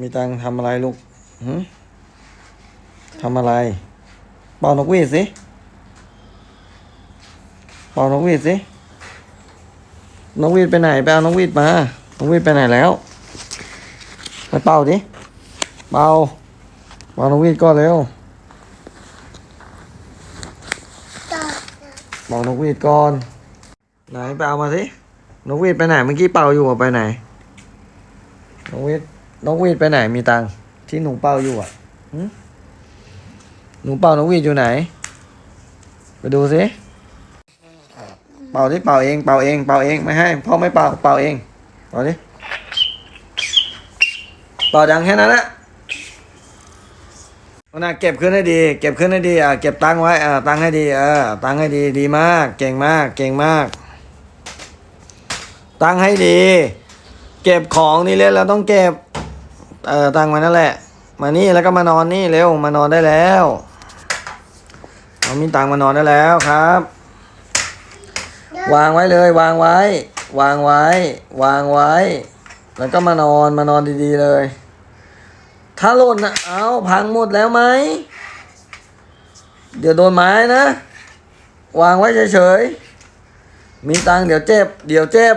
มีตังทำอะไรลูกทำอะไร เป่านกหวีดสิ เป่านกหวีดสิ นกหวีดไปไหน ไปเอานกหวีดมา นกหวีดไปไหนแล้วไปเป่าดิ เป่า เป่านกหวีดก่อนเร็ว เป่านกหวีดก่อน ไหนไปเอามาสิ นกหวีดไปไหนเมื่อกี้เป่าอยู่ไปไหน นกหวีด นกหวีดไปไหนมีตังค์ที่หนูเป่าอยู่อะหึหนูเป่านกหวีดอยู่ไหน ไปดูสิเป่าที่เป่าเองเป่าเองเป่าเองไม่ให้พ่อไม่เป่าเป่าเองเป่าดิเป่าดังแค่นั้นแหละเอานะเก็บขึ้นให้ดี เก็บขึ้นให้ดีอะเก็บตังค์ไว้อ่าตังค์ให้ดีเออตังค์ให้ดีดีมาก เก่งมาก เก่งมาก ตังค์ให้ดี เก็บของนี่เล่นแล้วต้องเก็บ เออตังมานั่นแหละ มานี่แล้วก็มานอนนี่เร็วมานอนได้แล้วเอามีตังมานอนได้แล้วครับ วางไว้เลย วางไว้ วางไว้ วางไว้ แล้วก็มานอนมานอนดีๆเลย ถ้าหล่นนะเอาพังหมดแล้วไหมเดี๋ยวโดนไม้นะ วางไว้เฉยๆมีตังเดี๋ยวเจ็บ เดี๋ยวเจ็บ